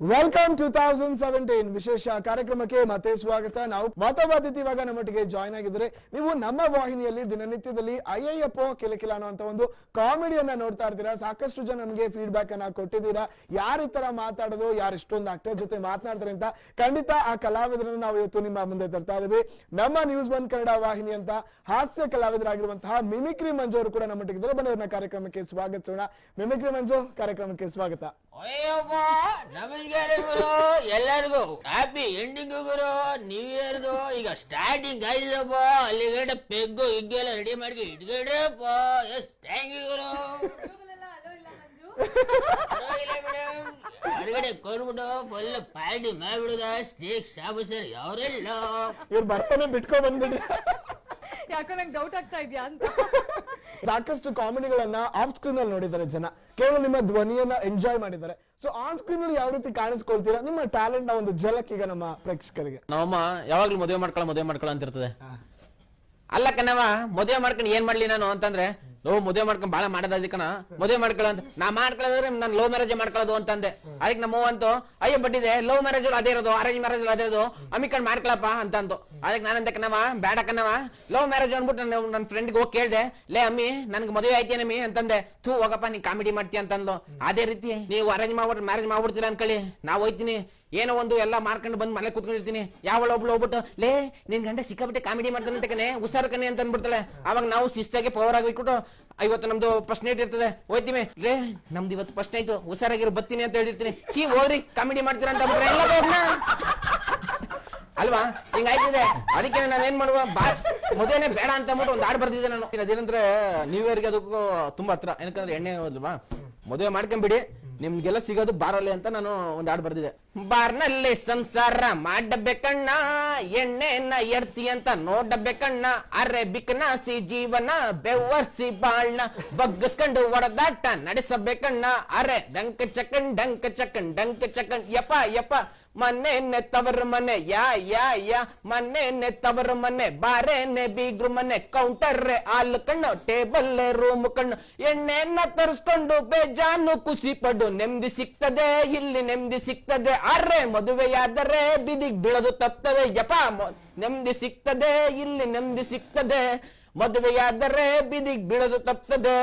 Welcome two thousand seventeen ವಿಶೇಷ ಕಾರ್ಯಕ್ರಮಕ್ಕೆ ಮತ್ತೆ ಸ್ವಾಗತ. ನಾವು ಮಾತಾವಾದಿತಿ ಇವಾಗ ನಮ್ಮೊಟ್ಟಿಗೆ ಜಾಯ್ನ್ ಆಗಿದ್ರೆ ನೀವು ನಮ್ಮ ವಾಹಿನಿಯಲ್ಲಿ ದಿನನಿತ್ಯದಲ್ಲಿ ಅಯ್ಯಯ್ಯಪ್ಪೋ, ಕಿಲಕಿಲ ಅನ್ನೋ ಒಂದು ಕಾಮಿಡಿಯನ್ನ ನೋಡ್ತಾ ಇರ್ತೀರಾ? ಸಾಕಷ್ಟು ಜನ ನಮಗೆ ಫೀಡ್ಬ್ಯಾಕ್ ಅನ್ನ ಕೊಟ್ಟಿದ್ದೀರಾ? ಯಾರ ಈ ತರ ಮಾತಾಡೋದು? ಯಾರು ಇಷ್ಟೊಂದು ಆಕ್ಟರ್ ಜೊತೆ ಮಾತನಾಡ್ತಾರೆ ಅಂತ ಖಂಡಿತ ಆ ಕಲಾವಿದರನ್ನು ನಾವು ಇವತ್ತು ನಿಮ್ಮ ಮುಂದೆ ತರ್ತಾ ಇದೀವಿ ನಮ್ಮ ನ್ಯೂಸ್ ಒನ್ ಕನ್ನಡ ವಾಹಿನಿ ಅಂತ ಹಾಸ್ಯ ಕಲಾವಿದರಾಗಿರುವಂತಹ ಮಿಮಿಕ್ರಿ ಮಂಜು ಅವರು ಕೂಡ ನಮ್ಮೊಟ್ಟಿಗಿದ್ದಾರೆ ಬನ್ನಿ ಅವ್ರನ್ನ ಕಾರ್ಯಕ್ರಮಕ್ಕೆ ಸ್ವಾಗತಿಸೋಣ. ಮಿಮಿಕ್ರಿ ಮಂಜು, ಕಾರ್ಯಕ್ರಮಕ್ಕೆ ಸ್ವಾಗತ. ನಮಸ್ಕಾರ ಗುರು ಎಲ್ಲರಿಗೂ ಹ್ಯಾಪಿ ಎಂಡಿಂಗ್ ಗುರು ನ್ಯೂ ಇಯರ್ದು ಈಗ ಸ್ಟಾರ್ಟಿಂಗ್ ಆಯ್ತಪ್ಪ. ಅಲ್ಲಿಗಡೆ ಪೆಗ್ಗು ಹಿಗ್ಗೆಲ್ಲ ರೆಡಿ ಮಾಡಿ ಇಟ್ಕೊಡ್ರಪ್ಪ. ಎಸ್ ಥ್ಯಾಂಕ್ ಯು ಗುರು. ಹೊರಗಡೆ ಕೊಡ್ಬಿಟ್ಟು ಫುಲ್ ಪಾರ್ಟಿ ಮಾಡ್ಬಿಡುದ. ಸ್ನೇಕ್ ಶಾಬು ಸರ್ ಯಾವ್ರೆಲ್ಲ. ಇವ್ರು ಬರ್ತಾನೆ ಬಿಟ್ಕೊ ಬಂದ್ಬಿಡಿ. ಯಾಕೋ ನಂಗೆ ಡೌಟ್ ಆಗ್ತಾ ಇದೆಯಾ ಅಂತ. ಸಾಕಷ್ಟು ಕಾಮಿಡಿಗಳನ್ನ ಆಫ್ ಸ್ಕ್ರೀನ್ ಅಲ್ಲಿ ನೋಡಿದ್ದಾರೆ ಜನ. ಕೇವಲ ನಿಮ್ಮ ಧ್ವನಿಯನ್ನ ಎಂಜಾಯ್ ಮಾಡಿದ್ದಾರೆ. ಸೊ ಆನ್ ಸ್ಕ್ರೀನ್ ಅಲ್ಲಿ ಯಾವ ರೀತಿ ಕಾಣಿಸ್ಕೊಳ್ತೀರಾ? ನಿಮ್ಮ ಟ್ಯಾಲೆಂಟ್ನ ಒಂದು ಝಲಕ್ ಈಗ ನಮ್ಮ ಪ್ರೇಕ್ಷಕರಿಗೆ. ನಮ್ಮ ಯಾವಾಗ್ಲೂ ಮದುವೆ ಮಾಡ್ಕೊಳ್ಳ ಮದುವೆ ಮಾಡ್ಕೊಳ್ಳ ಅಂತ ಇರ್ತದೆ ಅಲ್ಲ ಕಣವ ಮದುವೆ ಮಾಡ್ಕೊಂಡು ಏನ್ ಮಾಡ್ಲಿ ನಾನು ಅಂತಂದ್ರೆ ಲೋ ಮದುವೆ ಮಾಡ್ಕೊಂಡು ಬಾಳ ಮಾಡೋದಕ್ಕನ ಮದುವೆ ಮಾಡ್ಕೊಳ್ಳೋ ಅಂತ. ನಾ ಮಾಡ್ಕೊಳ್ಳೋದ್ರೆ ನಾನು ಲವ್ ಮ್ಯಾರೇಜ್ ಮಾಡ್ಕೊಳ್ಳೋದು ಅಂತಂದೆ. ಅದಕ್ಕೆ ನಮ್ಮ ಅಂತೂ ಅಯ್ಯ ಬಡ್ಡಿದೆ ಲವ್ ಮ್ಯಾರೇಜ್ ಅದೇ ಇರೋದು ಅರೇಂಜ್ ಮ್ಯಾರೇಜ್ ಅದೇ ಇರೋದು ಅಮಿಕಂಡ್ ಮಾಡ್ಕೊಳಪ್ಪ ಅಂತ ಅಂದು ನಾನು ನಾನಂತೆ ಕಣವ ಕಣವ ಲವ್ ಮ್ಯಾರೇಜ್ ಅಂದ್ಬಿಟ್ಟು ನಾನು ನನ್ನ ಫ್ರೆಂಡ್ಗೆ ಹೋಗಿ ಕೇಳ್ದೆ, ಲೇ ಅಮ್ಮಿ, ನನಗೆ ಮದುವೆ ಆಯ್ತೇನಮ್ಮಿ ಅಂತಂದೆ. ತೂ ಹೋಗಪ್ಪ ನೀ ಕಾಮಿಡಿ ಮಾಡ್ತೀಯ ಅಂತಂದ್ಲು. ಅದೇ ರೀತಿ ನೀವು ಅರೇಂಜ್ ಮಾಡ್ಬಿಟ್ಟು ಮ್ಯಾರೇಜ್ ಮಾಡ್ಬಿಡ್ತೀರಾ ಅನ್ಕೊಳ್ಳಿ. ನಾವು ಹೋಯ್ತೀನಿ. ಏನೋ ಒಂದು ಎಲ್ಲ ಮಾರ್ಕೊಂಡು ಬಂದು ಮನೆ ಕುತ್ಕೊಂಡಿರ್ತೀನಿ ಯಾವಳ ಒಬ್ಳು ಹೋಗ್ಬಿಟ್ಟು, ಲೇ, ನಿನ್ ಗಂಡ ಸಿಕ್ಕಾಬಿಟ್ಟೆ ಕಾಮಿಡಿ ಮಾಡ್ತಾನೆ ಅಂತ ಕಣೆ, ಹುಷಾರು ಕಣೆ, ಅಂತ ಅಂದ್ಬಿಡ್ತಾಳೆ. ಅವಾಗ ನಾವು ಶಿಸ್ತಾಗಿ ಪವರ್ ಆಗಿಬಿಟ್ಟು ಇವತ್ತು ನಮ್ದು ಫಸ್ಟ್ ನೈಟ್ ಇರ್ತದೆ ಹೋಯ್ತೀವಿ ಲೇ, ನಮ್ದು ಇವತ್ತು ಫಸ್ಟ್ ನೈಟ್ ಹುಷಾರಾಗಿರೋ, ಬತ್ತೀನಿ ಅಂತ ಹೇಳಿರ್ತೀನಿ. ಚೀ ಹೋಗ್ರಿ ಕಾಮಿಡಿ ಮಾಡ್ತೀರಾ ಅಂತ ಅಂದ್ಬಿಟ್ರೆ, ಎಲ್ಲ ಅಲ್ವಾ? ಹಿಂಗಾಯ್ತಿದೆ ಅದಕ್ಕೆ ನಾವೇನ್ ಮಾಡುವ? ಬಾ ಮದುವೆನೇ ಬೇಡ ಅಂತ ಅಂದ್ಬಿಟ್ಟು ಒಂದು ಹಾಡು ಬರ್ದಿದ್ದೆ ನಾನು. ಅದೇನಂದ್ರೆ ನ್ಯೂ ಇಯರ್ಗೆ ಅದಕ್ಕೂ ತುಂಬಾ ಹತ್ರ. ಏನಕ್ಕಂದ್ರೆ ಎಣ್ಣೆ ಹೋದ್ಲ್ವಾ ಮದುವೆ ಮಾಡ್ಕೊಂಬಿಡಿ. ನಿಮ್ಗೆಲ್ಲ ಸಿಗೋದು ಬಾರಲ್ಲಿ ಅಂತ ನಾನು ಒಂದ್ ಹಾಡು ಬರ್ದಿದೆ. ಬಾರ್ನಲ್ಲಿ ಸಂಸಾರ ಮಾಡಬೇಕಣ್ಣ, ಎಣ್ಣೆನ ಎಡ್ತಿ ಅಂತ ನೋಡಬೇಕಣ್ಣ ಅರೆ ಬಿಕ್ಕನಾಸಿ ಜೀವನ ಬೆವರ್ಸಿ ಬಾಳ್ನ ಬಗ್ಗಿಸ್ಕೊಂಡು ಒಡದಾಟ ನಡೆಸಬೇಕಣ್ಣ, ಅರೆ ಡಂಕ ಚಕನ್ ಡಂಕ ಚಕನ್ ಡಂಕ ಚಕನ್, ಯಪ್ಪ ಯಪ್ಪ ಮನೆ ತವರ ಮನೆ, ಯಾ ಯಾ ಯಾ ಮನೆ ತವರ ಮನೆ, ಬಾರೇನೆ ಬೀಗ್ರು ಮನೆ ಕೌಂಟರ್ ಹಾಲು ಕಣ್ಣು ಟೇಬಲ್ ರೂಮ್ ಕಣ್ಣು ಎಣ್ಣೆನ ತರಿಸ್ಕೊಂಡು ಬೇಜಾನು ಖುಷಿ ಪಡು ನೆಮ್ಮದಿ ಸಿಗ್ತದೆ, ಇಲ್ಲಿ ನೆಮ್ಮದಿ ಸಿಗ್ತದೆ ಅರ್ರೆ ಮದುವೆಯಾದರೆ ಬಿದಿಗ್ ಬಿಳದು ತಪ್ತದೆ ಯಪ ನೆಮ್ಮದಿ ಸಿಗ್ತದೆ, ಇಲ್ಲಿ ನೆಮ್ಮದಿ ಸಿಗ್ತದೆ, ಮದುವೆಯಾದರೆ ಬಿದಿಗ್ ಬಿಳದು ತಪ್ತದೆ.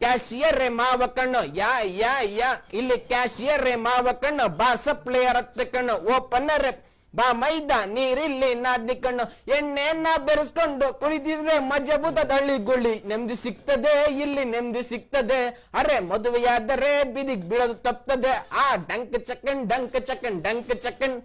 ಕ್ಯಾಶಿಯರ್ ಮಾವ ಕಣ್ಣು, ಯಾ ಯಾ ಯಾ, ಇಲ್ಲಿ ಕ್ಯಾಶಿಯರ್ ಮಾವ ಕಣ್ಣು ಬಾ ಸಪ್ಲೇಯರ್ ಹತ್ತ ಕಣ್ಣು ಓಪನರ್ ಬಾ ಮೈದ ನೀರಿಲ್ಲಿ ನಾದ್ನಿ ಕಣ್ಣು ಎಣ್ಣೆಯನ್ನ ಬೆರೆಸ್ಕೊಂಡು ಕುಳಿತಿದ್ರೆ ಮಜಬೂತ ದಳ್ಳಿ ಗುಳ್ಳಿ. ನೆಮ್ಮದಿ ಸಿಗ್ತದೆ, ಇಲ್ಲಿ ನೆಮ್ಮದಿ ಸಿಗ್ತದೆ. ಅರೆ, ಮದುವೆಯಾದರೆ ಬಿದಿಗ್ ಬೀಳೋದು ತಪ್ತದೆ. ಆ, ಡಂಕ್ ಚಕನ್ ಡಂಕ್ ಚಕನ್ ಡಂಕ್ ಚಕನ್.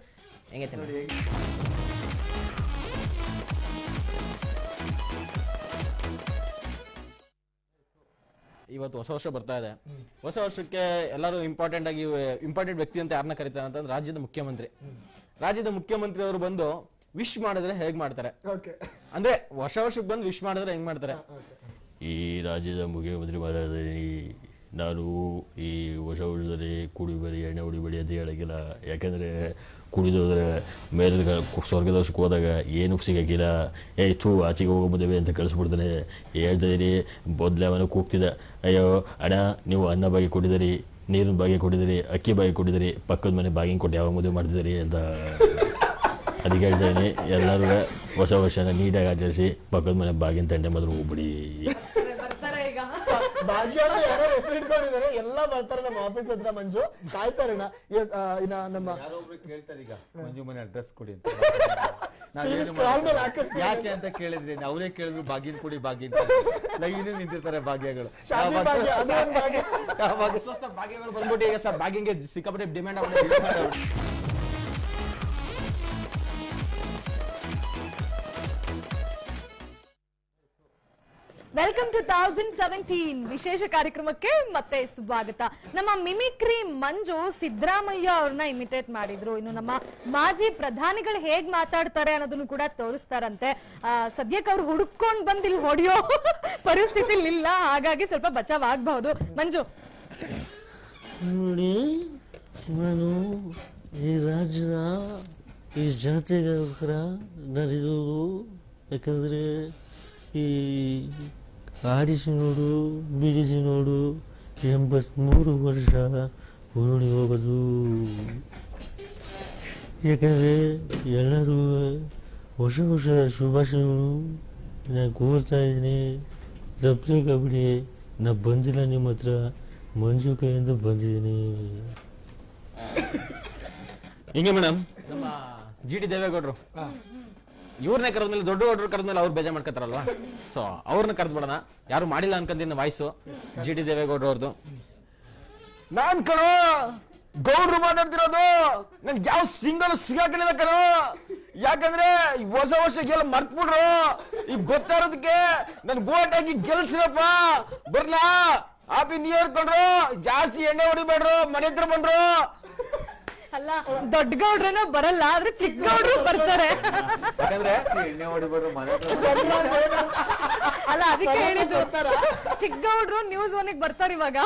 ಇವತ್ತು ಹೊಸ ವರ್ಷ ಬರ್ತಾ ಇದೆ. ಹೊಸ ವರ್ಷಕ್ಕೆ ಎಲ್ಲರೂ ಇಂಪಾರ್ಟೆಂಟ್ ಆಗಿ ಇಂಪಾರ್ಟೆಂಟ್ ವ್ಯಕ್ತಿ ಅಂತ ಯಾರನ್ನ ಕರೀತಾರೆ ಅಂತಂದ್ರೆ ರಾಜ್ಯದ ಮುಖ್ಯಮಂತ್ರಿ. ರಾಜ್ಯದ ಮುಖ್ಯಮಂತ್ರಿ ಅವರು ಬಂದು ವಿಶ್ ಮಾಡಿದ್ರೆ ಹೇಗ್ ಮಾಡ್ತಾರೆ? ಓಕೆ. ಅಂದ್ರೆ ವರ್ಷ ವರ್ಷಕ್ಕೆ ಬಂದು ವಿಶ್ ಮಾಡಿದ್ರೆ ಹೆಂಗ್ ಮಾಡ್ತಾರೆ? ಈ ರಾಜ್ಯದ ಮುಖ್ಯಮಂತ್ರಿ ಮಾತಾಡ್ತೀನಿ ನಾನು ಈ ಹೊಸ ವರ್ಷದಲ್ಲಿ ಕುಡಿಬೇಡಿ ಎಣ್ಣೆ ಹೊಡಿಬೇಡಿ ಅಂತ ಹೇಳಕ್ಕಿಲ್ಲ. ಯಾಕೆಂದರೆ ಕುಡಿದೋದ್ರೆ ಮೇಲೆ ಸ್ವರ್ಗದ ವರ್ಷಕ್ಕೆ ಹೋದಾಗ ಏನೂ ಸಿಗಕ್ಕಿಲ್ಲ. ಏ ಥೂ ಆಚೆಗೆ ಹೋಗೋ ಅಂತ ಕಳಿಸ್ಬಿಡ್ತಾನೆ. ಹೇಳ್ತಾ ಇದೀನಿ ಬದಲೇ ಅವನು ಕೂಗ್ತಿದ್ದ ಅಯ್ಯೋ ಅಣ್ಣ ನೀವು ಅನ್ನ ಬಾಗಿ ಕೊಟ್ಟಿದ್ದೀರಿ ನೀರಿನ ಬಾಗಿ ಕೊಟ್ಟಿದ್ದೀರಿ ಅಕ್ಕಿ ಬಾಗಿ ಕೊಟ್ಟಿದ್ದೀರಿ ಪಕ್ಕದ ಮನೆ ಬಾಗಿನ ಕೊಟ್ಟು ಯಾವಾಗ ಮದುವೆ ಮಾಡ್ತಿದ್ದೀರಿ ಅಂತ ಅದಕ್ಕೆ ಹೇಳ್ತಾ ಇದ್ದೀನಿ. ಎಲ್ಲರೂ ಹೊಸ ವರ್ಷನ ನೀಟಾಗಿ ಆಚರಿಸಿ ಪಕ್ಕದ ಮನೆ ಬಾಗಿನ ತಂಡೆ ಮಾತ್ರ ಹೋಗ್ಬಿಡಿ. ಯಾರೋ ಹೆಸರು ಇಟ್ಕೊಂಡಿದ್ದಾರೆ. ಎಲ್ಲ ಬರ್ತಾರೆ ನಮ್ಮ ಆಫೀಸ್ ಹತ್ರ ಮಂಜು. ಕಾಯ್ತಾರೆ ಎಸ್ ಇನ್ನ ನಮ್ಮ ಕೇಳ್ತಾರೆ ಈಗ ಮಂಜು ಮನೆ ಅಡ್ರೆಸ್ ಕೊಡಿ ಅಂತ. ಯಾಕೆ ಅಂತ ಕೇಳಿದ್ರೆ ಅವರೇ ಕೇಳಿದ್ರು ಬಾಗಿನ ಕೊಡಿ ಬಾಗಿನ ಲೈನ್ ನಿಂತಿರ್ತಾರೆ ಭಾಗ್ಯಗಳು. ಭಾಗ್ಯಗಳು ಬಂದ್ಬಿಟ್ಟು ಈಗ ಸರ್ ಭಾಗ್ಯಂಗೆ ಸಿಕ್ಕಾಪಟ್ಟೆ ಡಿಮ್ಯಾಂಡ್ ಆಗ್ಬಿಟ್ಟು ವೆಲ್ಕಮ್ ಟು ತೌಸಂಡ್ ಸೆವೆಂಟೀನ್ ವಿಶೇಷ ಕಾರ್ಯಕ್ರಮಕ್ಕೆ ಮತ್ತೆ ಸ್ವಾಗತ. ನಮ್ಮ ಮಿಮಿಕ್ರಿ ಮಂಜು ಸಿದ್ದರಾಮಯ್ಯ ಅವ್ರನ್ನ ಇಮಿಟೇಟ್ ಮಾಡಿದ್ರು. ಇನ್ನು ನಮ್ಮ ಮಾಜಿ ಪ್ರಧಾನಿಗಳು ಹೇಗ್ ಮಾತಾಡ್ತಾರೆ ಅನ್ನೋದನ್ನು ಕೂಡ ತೋರಿಸ್ತಾರಂತೆ. ಸದ್ಯಕ್ಕೆ ಅವ್ರು ಹುಡುಕೊಂಡ್ ಬಂದ್ ಇಲ್ಲಿ ಹೊಡೆಯೋ ಪರಿಸ್ಥಿತಿ ಇಲ್ಲ ಹಾಗಾಗಿ ಸ್ವಲ್ಪ ಬಚಾವ್ ಆಗ್ಬಹುದು ಮಂಜು. ನೋಡಿ, ನಾನು ಈ ರಾಜ್ಯದ ಈ ಜನತೆಗೋಸ್ಕರ ನಡೆದು ಯಾಕಂದರೆ ಈ ಆಡಿಸಿ ನೋಡು ಬಿಡಿಸಿ ನೋಡು ಎಂಬತ್ಮೂರು ವರ್ಷ ಉರುಳಿ ಹೋಗೋದು. ಏಕೆಂದರೆ ಎಲ್ಲರೂ ಹೊಸ ಹೊಸ ಶುಭಾಶಯಗಳು ನಾನು ಕೋರ್ತಾ ಇದ್ದೀನಿ. ತಪ್ಪಿಸ್ಕೊಬಿಡಿ ನಾ ಬಂದಿಲ್ಲ ನಿಮ್ಮ ಹತ್ರ. ಮಂಜು ಕೈಯಿಂದ ಬಂದಿದ್ದೀನಿ. ಹಿಂಗೆ ಮೇಡಮ್? ನಮ್ಮ ಜಿ ಟಿ ದೇವೇಗೌಡರು. ಇವ್ರನ್ನೇ ಕರೆದ್ಮೇಲೆ ದೊಡ್ಡ ಹುಡುಗರು ಕರೆದ್ಮೇಲೆ ಅವ್ರು ಬೇಜಾರ್ ಮಾಡ್ಕೊತಾರಲ್ವಾ? ಸೊ ಅವ್ರನ್ನ ಕರೆದ್ ಬಿಡೋಣ. ಯಾರು ಮಾಡಿಲ್ಲ ಅನ್ಕೊಂತೀನಿ ವಾಯ್ಸು. ಜಿ ಡಿ ದೇವೇಗೌಡರು ಅವ್ರದ್ದು ನಾನ್ ಕಣೋ, ಗೌಡ್ರು ಮಾತಾಡ್ತಿರೋದು. ನನ್ಗೆ ಯಾವ ಸಿಂಗಲ್ ಸಿಗಾಕಿಲ್ಲ ಕಣೋ. ಯಾಕಂದ್ರೆ ಹೊಸ ವರ್ಷ ಮರ್ತ್ ಬಿಡ್ರು ಈಗ ಗೊತ್ತಾರದಕ್ಕೆ ನನ್ ಗೋಟ್ ಹಾಕಿ ಗೆಲ್ಸಿರಪ್ಪ. ಬರ್ಲಾ? ಆಪಿ ನ್ಯೂ ಇಯರ್ ಜಾಸ್ತಿ ಎಣ್ಣೆ ಹೊಡಿಬೇಡ್ರು. ಮನೆ ಹತ್ರ ಬಂದ್ರು. ಅಲ್ಲ ದೊಡ್ಡ ಗೌಡ್ರನ ಬರಲ್ಲ ಆದ್ರೆ ಚಿಕ್ಕ ಗೌಡ್ರು ಬರ್ತಾರೆ. ಯಾಕಂದ್ರೆ ಎಣ್ಣೆ ಮನೆ ಅಲ್ಲ ಅದಕ್ಕೆ ಹೇಳಿದ್ದು ಚಿಕ್ಕ ಗೌಡ್ರು ನ್ಯೂಸ್ ಒನ್ಗೆ ಬರ್ತಾರೆ ಇವಾಗ.